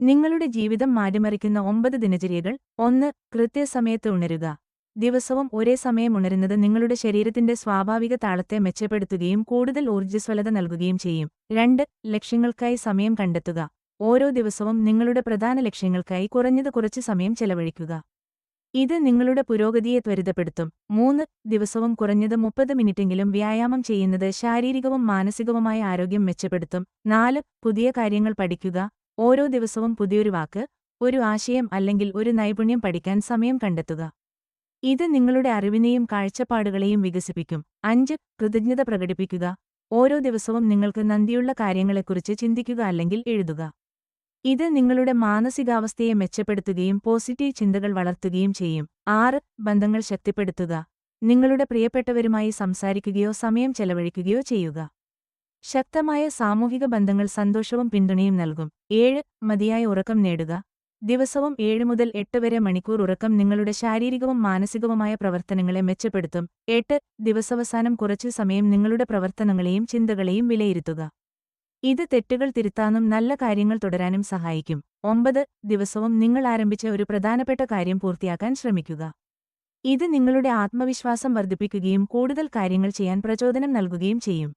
നിങ്ങളുടെ ജീവിതം മാറ്റിമറിക്കുന്ന ഒമ്പത് ദിനചര്യകൾ ഒന്ന് കൃത്യസമയത്ത് ഉണരുക. ദിവസവും ഒരേ സമയം ഉണരുന്നത് നിങ്ങളുടെ ശരീരത്തിന്റെ സ്വാഭാവിക താളത്തെ മെച്ചപ്പെടുത്തുകയും കൂടുതൽ ഊർജസ്വലത നൽകുകയും ചെയ്യും. രണ്ട് ലക്ഷ്യങ്ങൾക്കായി സമയം കണ്ടെത്തുക. ഓരോ ദിവസവും നിങ്ങളുടെ പ്രധാന ലക്ഷ്യങ്ങൾക്കായി കുറഞ്ഞത് കുറച്ച് സമയം ചെലവഴിക്കുക. ഇത് നിങ്ങളുടെ പുരോഗതിയെ ത്വരിതപ്പെടുത്തും. മൂന്ന് ദിവസവും കുറഞ്ഞത് മുപ്പത് മിനിറ്റെങ്കിലും വ്യായാമം ചെയ്യുന്നത് ശാരീരികവും മാനസികവുമായ ആരോഗ്യം മെച്ചപ്പെടുത്തും. നാല് പുതിയ കാര്യങ്ങൾ പഠിക്കുക. ഓരോ ദിവസവും പുതിയൊരു വാക്ക് ഒരു ആശയം അല്ലെങ്കിൽ ഒരു നൈപുണ്യം പഠിക്കാൻ സമയം കണ്ടെത്തുക. ഇത് നിങ്ങളുടെ അറിവിനെയും കാഴ്ചപ്പാടുകളെയും വികസിപ്പിക്കും. അഞ്ച് കൃതജ്ഞത പ്രകടിപ്പിക്കുക. ഓരോ ദിവസവും നിങ്ങൾക്ക് നന്ദിയുള്ള കാര്യങ്ങളെക്കുറിച്ച് ചിന്തിക്കുക അല്ലെങ്കിൽ എഴുതുക. ഇത് നിങ്ങളുടെ മാനസികാവസ്ഥയെ മെച്ചപ്പെടുത്തുകയും പോസിറ്റീവ് ചിന്തകൾ വളർത്തുകയും ചെയ്യും. ആറ് ബന്ധങ്ങൾ ശക്തിപ്പെടുത്തുക. നിങ്ങളുടെ പ്രിയപ്പെട്ടവരുമായി സംസാരിക്കുകയോ സമയം ചെലവഴിക്കുകയോ ചെയ്യുക. ശക്തമായ സാമൂഹിക ബന്ധങ്ങൾ സന്തോഷവും പിന്തുണയും നൽകും. ഏഴ് മതിയായ ഉറക്കം നേടുക. ദിവസവും ഏഴ് മുതൽ എട്ട് വരെ മണിക്കൂർ ഉറക്കം നിങ്ങളുടെ ശാരീരികവും മാനസികവുമായ പ്രവർത്തനങ്ങളെ മെച്ചപ്പെടുത്തും. എട്ട് ദിവസവസാനം കുറച്ചു സമയം നിങ്ങളുടെ പ്രവർത്തനങ്ങളെയും ചിന്തകളെയും വിലയിരുത്തുക. ഇത് തെറ്റുകൾ തിരുത്താനും നല്ല കാര്യങ്ങൾ തുടരാനും സഹായിക്കും. ഒമ്പത് ദിവസവും നിങ്ങൾ ആരംഭിച്ച ഒരു പ്രധാനപ്പെട്ട കാര്യം പൂർത്തിയാക്കാൻ ശ്രമിക്കുക. ഇത് നിങ്ങളുടെ ആത്മവിശ്വാസം വർദ്ധിപ്പിക്കുകയും കൂടുതൽ കാര്യങ്ങൾ ചെയ്യാൻ പ്രചോദനം നൽകുകയും ചെയ്യും.